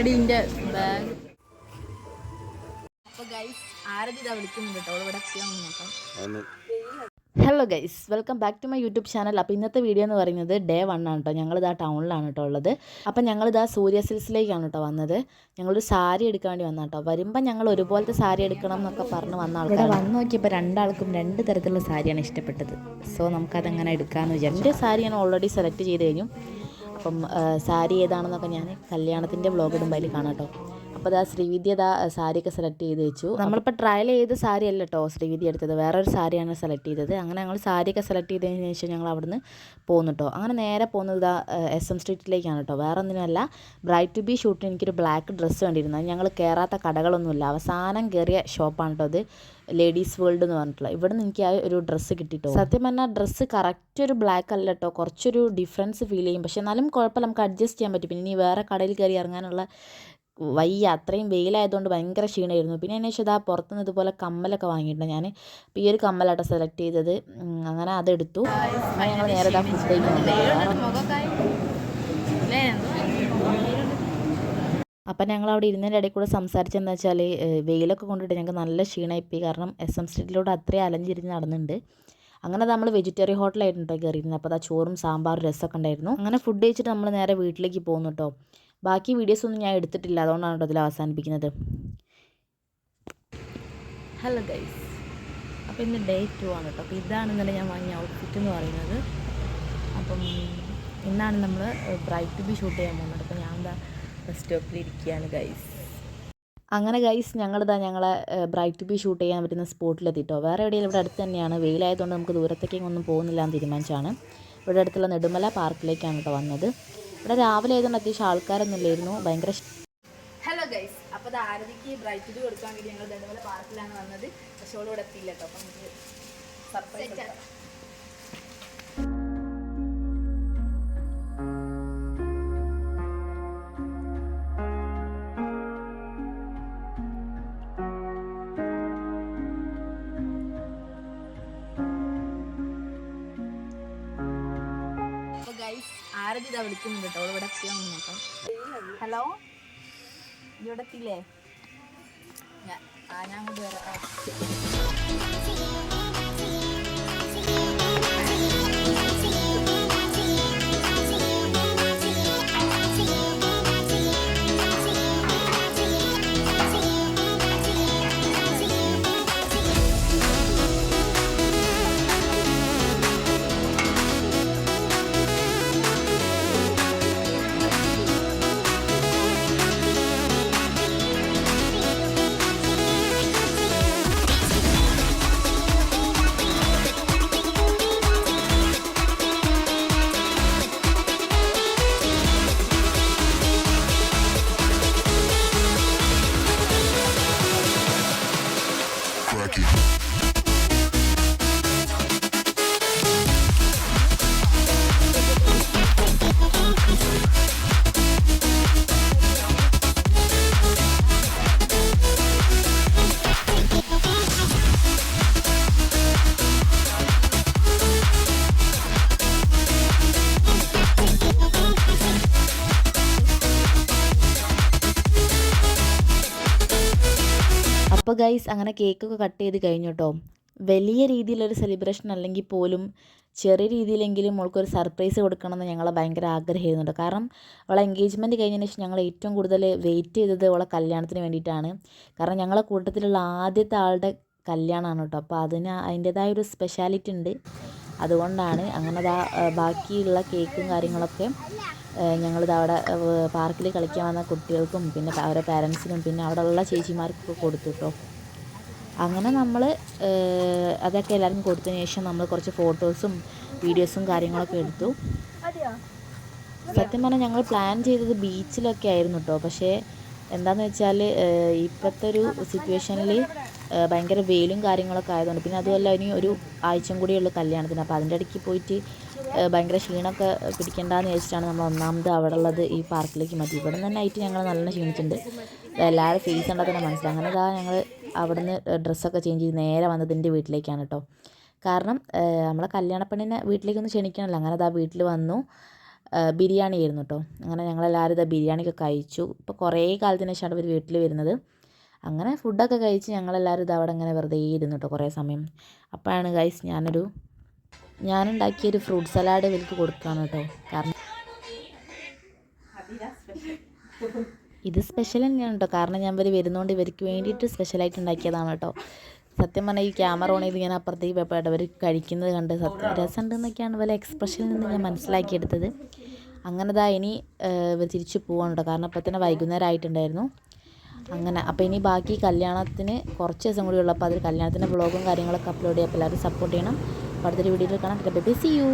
എടി ഇന്റെ ബാഗ് അപ്പൊ ഗൈസ് ആരതി ഇതാ വിളിക്കുന്നുണ്ട് കേട്ടോ? ഇവിടെ എത്തിയാന്ന് നോക്കാം. Hello guys welcome back to my YouTube channel അപ്പോൾ ഇന്നത്തെ വീഡിയോ എന്ന് പറയുന്നത് ഡേ വൺ ആണ് കേട്ടോ ഞങ്ങളിതാ ടൗണിലാണ് കേട്ടോ ഉള്ളത്. അപ്പം ഞങ്ങളിതാ സൂര്യ സിൽസിലേക്കാണ് കേട്ടോ വന്നത്. ഞങ്ങളൊരു സാരി എടുക്കാൻ വേണ്ടി വന്ന കേട്ടോ വരുമ്പോൾ ഞങ്ങൾ ഒരുപോലത്തെ സാരി എടുക്കണം എന്നൊക്കെ പറഞ്ഞ് വന്ന ആൾക്കാർ വന്ന് നോക്കിയപ്പോൾ രണ്ടാൾക്കും രണ്ട് തരത്തിലുള്ള സാരിയാണ് ഇഷ്ടപ്പെട്ടത്. സോ നമുക്കതങ്ങനെ എടുക്കാമെന്ന് വിചാരിച്ചു. എന്റെ സാരി ഞാൻ ഓൾറെഡി സെലക്ട് ചെയ്ത് കഴിഞ്ഞു. അപ്പം സാരി ഏതാണെന്നൊക്കെ ഞാൻ കല്യാണത്തിന്റെ വ്ളോഗ് ഇടുമ്പോൾ അതിൽ കാണാം കേട്ടോ. അപ്പോൾ അതാ ശ്രീവിദ്യ അതാ സാരിയൊക്കെ സെലക്ട് ചെയ്ത് വെച്ചു. നമ്മളിപ്പോൾ ട്രയൽ ചെയ്ത സാരി അല്ല കേട്ടോ ശ്രീവിദ്യ എടുത്തത്. വേറൊരു സാരിയാണ് സെലക്ട് ചെയ്തത്. അങ്ങനെ ഞങ്ങൾ സാരിയൊക്കെ സെലക്ട് ചെയ്തതിന് ശേഷം ഞങ്ങൾ അവിടുന്ന് പോന്നു കേട്ടോ അങ്ങനെ നേരെ പോകുന്നത് ഇതാ എസ് എം സ്ട്രീറ്റിലേക്കാണ് കേട്ടോ വേറെ ഒന്നിനുമല്ല ബ്രൈറ്റ് ടു ബി ഷൂട്ടിന് എനിക്കൊരു ബ്ലാക്ക് ഡ്രസ്സ് വേണ്ടിയിരുന്നു ഞങ്ങൾ കയറാത്ത കടകളൊന്നുമില്ല. അവസാനം കയറിയ ഷോപ്പാണ് കേട്ടോ അത്. ലേഡീസ് വേൾഡ് എന്ന് പറഞ്ഞിട്ടുള്ള. ഇവിടെ നിന്ന് എനിക്ക് ആ ഒരു ഡ്രസ്സ് കിട്ടിയിട്ടോ സത്യം പറഞ്ഞാൽ ഡ്രസ്സ് കറക്റ്റ് ഒരു ബ്ലാക്ക് അല്ല കേട്ടോ കുറച്ചൊരു ഡിഫറൻസ് ഫീൽ ചെയ്യും. പക്ഷേ എന്നാലും കുഴപ്പമില്ല. നമുക്ക് അഡ്ജസ്റ്റ് ചെയ്യാൻ പറ്റും. പിന്നെ ഇനി വേറെ കടയിൽ കയറി ഇറങ്ങാനുള്ള വയ്യ. അത്രയും വെയിലായതുകൊണ്ട് ഭയങ്കര ക്ഷീണമായിരുന്നു. പിന്നെ അതിന് ശേഷം ഇതാ പുറത്തുനിന്ന് ഇതുപോലെ കമ്മലൊക്കെ വാങ്ങിയിട്ടുണ്ട് ഞാൻ അപ്പോൾ ഈ ഒരു കമ്മലാട്ടോ സെലക്ട് ചെയ്തത്. അങ്ങനെ അതെടുത്തു. ഞങ്ങൾ നേരെ ഫുഡ് അപ്പം ഞങ്ങൾ അവിടെ ഇരുന്നതിന്റെ ഇടയിൽ കൂടെ സംസാരിച്ചെന്ന് വെച്ചാൽ വെയിലൊക്കെ കൊണ്ടിട്ട് ഞങ്ങൾക്ക് നല്ല ക്ഷീണമായിപ്പോയി കാരണം എസ് എം സ്ട്രീറ്റിലൂടെ അത്രയും അലഞ്ഞിരിഞ്ഞ് നടന്നുണ്ട്. അങ്ങനെ നമ്മൾ വെജിറ്റേറിയൻ ഹോട്ടലായിരുന്നു കേട്ടോ കയറിയിരുന്നത് അപ്പോൾ അതാ ചോറും സാമ്പാറും രസമൊക്കെ ഉണ്ടായിരുന്നു. അങ്ങനെ ഫുഡ് കഴിച്ചിട്ട് നമ്മൾ നേരെ വീട്ടിലേക്ക് പോകുന്നു കേട്ടോ ബാക്കി വീഡിയോസ് ഒന്നും ഞാൻ എടുത്തിട്ടില്ല. അതുകൊണ്ടാണ് കേട്ടോ ഇതിൽ അവസാനിപ്പിക്കുന്നത്. ഹലോ ഗൈസ് അപ്പോൾ ഇന്ന് ഡേ ടു ആണ് കേട്ടോ. അപ്പോൾ ഇതാണ് ഇന്നലെ ഞാൻ വാങ്ങിയ ഔട്ട്ഫിറ്റ് എന്ന് പറയുന്നത്. അപ്പം ഇന്നാണ് നമ്മൾ ബ്രൈറ്റ് ബി ഷൂട്ട് ചെയ്യാൻ പോകുന്നത്. അപ്പോൾ ഞാൻ എന്താ ബസ് സ്റ്റോപ്പിൽ ഇരിക്കുകയാണ് ഗൈസ് അങ്ങനെ ഗൈസ് ഞങ്ങളിതാ ഞങ്ങളെ ബ്രൈറ്റ് ബി ഷൂട്ട് ചെയ്യാൻ പറ്റുന്ന സ്പോട്ടിലെത്തിട്ടോ വേറെ എവിടെയും ഇവിടെ അടുത്ത് തന്നെയാണ്. വെയിലായതുകൊണ്ട് നമുക്ക് ദൂരത്തേക്കും ഒന്നും പോകുന്നില്ല എന്ന് തീരുമാനിച്ചാണ് ഇവിടെ അടുത്തുള്ള നെടുമല പാർക്കിലേക്കാണ് കേട്ടോ വന്നത്. ഇവിടെ രാവിലെ ആയതുകൊണ്ട് അത്യാവശ്യം ആൾക്കാരൊന്നും ഇല്ലായിരുന്നു ഭയങ്കര ഹലോ ഗൈസ് അപ്പോൾ അത് ആരതിക്ക് ബ്രൈറ്റ് ഇത് കൊടുക്കാൻ വേണ്ടി ഞങ്ങൾ ഇതേപോലെ പാർക്കിലാണ് വന്നത്. പക്ഷേ ഇവിടെ എത്തിയില്ല കേട്ടോ. അപ്പം നമുക്ക് സർപ്രൈസ് ആരതി ഇതാ വിളിക്കുന്നുണ്ട് കേട്ടോ. ഇവിടെ എത്തിയാൽ നോക്കാം. ഹലോ? ഇവിടെ എത്തിയില്ലേ ഞാൻ ആ ഞാൻ അങ്ങോട്ട് വരാം. അപ്പോൾ ഗൈസ് അങ്ങനെ കേക്കൊക്കെ കട്ട് ചെയ്ത് കഴിഞ്ഞു കേട്ടോ വലിയ രീതിയിലൊരു സെലിബ്രേഷൻ അല്ലെങ്കിൽ പോലും ചെറിയ രീതിയിലെങ്കിലും മോൾക്കൊരു സർപ്രൈസ് കൊടുക്കണമെന്ന് ഞങ്ങളെ ഭയങ്കര ആഗ്രഹമായിരുന്നുണ്ട് കാരണം അവളെ എൻഗേജ്മെന്റ് കഴിഞ്ഞതിന് ശേഷം ഞങ്ങൾ ഏറ്റവും കൂടുതൽ വെയിറ്റ് ചെയ്തത് അവളെ കല്യാണത്തിന് വേണ്ടിയിട്ടാണ്. കാരണം ഞങ്ങളെ കൂട്ടത്തിലുള്ള ആദ്യത്തെ ആളുടെ കല്യാണമാണ് കേട്ടോ അപ്പോൾ അതിന് അതിന്റേതായ ഒരു സ്പെഷ്യാലിറ്റി ഉണ്ട്. അതുകൊണ്ടാണ് അങ്ങനെ ബാക്കിയുള്ള കേക്കും കാര്യങ്ങളൊക്കെ ഞങ്ങളിത് അവിടെ പാർക്കിൽ കളിക്കാൻ വന്ന കുട്ടികൾക്കും പിന്നെ അവരെ അവരുടെ പാരൻസിനും പിന്നെ അവിടെ ഉള്ള ചേച്ചിമാർക്കൊക്കെ കൊടുത്തു കേട്ടോ അങ്ങനെ നമ്മൾ അതൊക്കെ എല്ലാവർക്കും കൊടുത്തതിന് ശേഷം നമ്മൾ കുറച്ച് ഫോട്ടോസും വീഡിയോസും കാര്യങ്ങളൊക്കെ എടുത്തു. സത്യം പറഞ്ഞാൽ ഞങ്ങൾ പ്ലാൻ ചെയ്തത് ബീച്ചിലൊക്കെ ആയിരുന്നു കേട്ടോ പക്ഷേ എന്താണെന്ന് വെച്ചാൽ ഇപ്പോഴത്തെ ഒരു സിറ്റുവേഷനിൽ ഭയങ്കര വെയിലും കാര്യങ്ങളൊക്കെ ആയതുകൊണ്ട്. പിന്നെ അതുമല്ല ഇനി ഒരു ആഴ്ചയും കൂടിയുള്ള കല്യാണത്തിന്. അപ്പോൾ അതിന്റെ ഇടയ്ക്ക് പോയിട്ട് ഭയങ്കര ക്ഷീണമൊക്കെ പിടിക്കണ്ടെന്ന് വെച്ചിട്ടാണ് നമ്മൾ ഒന്നാമത് അവിടെ ഉള്ളത് ഈ പാർക്കിലേക്ക് മാറ്റി ഇവിടെ തന്നെ ആയിട്ട് ഞങ്ങൾ നല്ല ക്ഷീണിച്ചിട്ടുണ്ട്. എല്ലാവരും ഫേസ് കണ്ടാൽ തന്നെ മനസ്സിലാവും. അങ്ങനെ ഇതാ ഞങ്ങൾ അവിടുന്ന് ഡ്രസ്സൊക്കെ ചേഞ്ച് ചെയ്ത് നേരെ വന്നത് എന്റെ വീട്ടിലേക്കാണ് കേട്ടോ കാരണം നമ്മളെ കല്യാണപ്പെണ്ണിനെ വീട്ടിലേക്കൊന്നും ക്ഷണിക്കണമല്ലോ അങ്ങനെ അതാ വീട്ടിൽ വന്നു. ബിരിയാണി ആയിരുന്നു കേട്ടോ അങ്ങനെ ഞങ്ങളെല്ലാവരും ഇതാ ബിരിയാണിയൊക്കെ കഴിച്ചു. ഇപ്പോൾ കുറേ കാലത്തിന് ശേഷമാണ് ഇവർ വീട്ടിൽ വരുന്നത്. അങ്ങനെ ഫുഡൊക്കെ കഴിച്ച് ഞങ്ങളെല്ലാവരും ഇത് അവിടെ ഇങ്ങനെ വെറുതെ ഇരുന്നു കേട്ടോ കുറേ സമയം. അപ്പോഴാണ് ഗൈസ് ഞാനൊരു ഞാനുണ്ടാക്കിയൊരു ഫ്രൂട്ട് സലാഡ് ഇവർക്ക് കൊടുക്കുകയാണ് കേട്ടോ കാരണം ഇത് സ്പെഷ്യൽ തന്നെയാണ് കേട്ടോ കാരണം ഞാൻ ഇവർ വരുന്നതുകൊണ്ട് ഇവർക്ക് വേണ്ടിയിട്ട് സ്പെഷ്യലായിട്ട് ഉണ്ടാക്കിയതാണ് കേട്ടോ സത്യം പറഞ്ഞാൽ ഈ ക്യാമറ ഓൺ ചെയ്ത് ഇങ്ങനെ അപ്പുറത്തേക്ക് പോയപ്പോൾ അവർ കഴിക്കുന്നത് കണ്ട് സത്യം രസമുണ്ടെന്നൊക്കെയാണ് വല്ല എക്സ്പ്രഷനിൽ നിന്ന് ഞാൻ മനസ്സിലാക്കിയെടുത്തത്. അങ്ങനെതാ ഇനി ഇവർ തിരിച്ചു പോവാണ് കേട്ടോ കാരണം അപ്പോൾ തന്നെ വൈകുന്നേരം ആയിട്ടുണ്ടായിരുന്നു അങ്ങനെ അപ്പോൾ ഇനി ബാക്കി കല്യാണത്തിന് കുറച്ച് ദിവസം കൂടി ഉള്ളപ്പോൾ അതിൽ കല്യാണത്തിന്റെ വ്ളോഗും കാര്യങ്ങളൊക്കെ അപ്ലോഡ് ചെയ്യാം. അപ്പോൾ എല്ലാവരും സപ്പോർട്ട് ചെയ്യണം. അപ്പോൾ അടുത്തൊരു വീഡിയോയിൽ കാണാം. By C U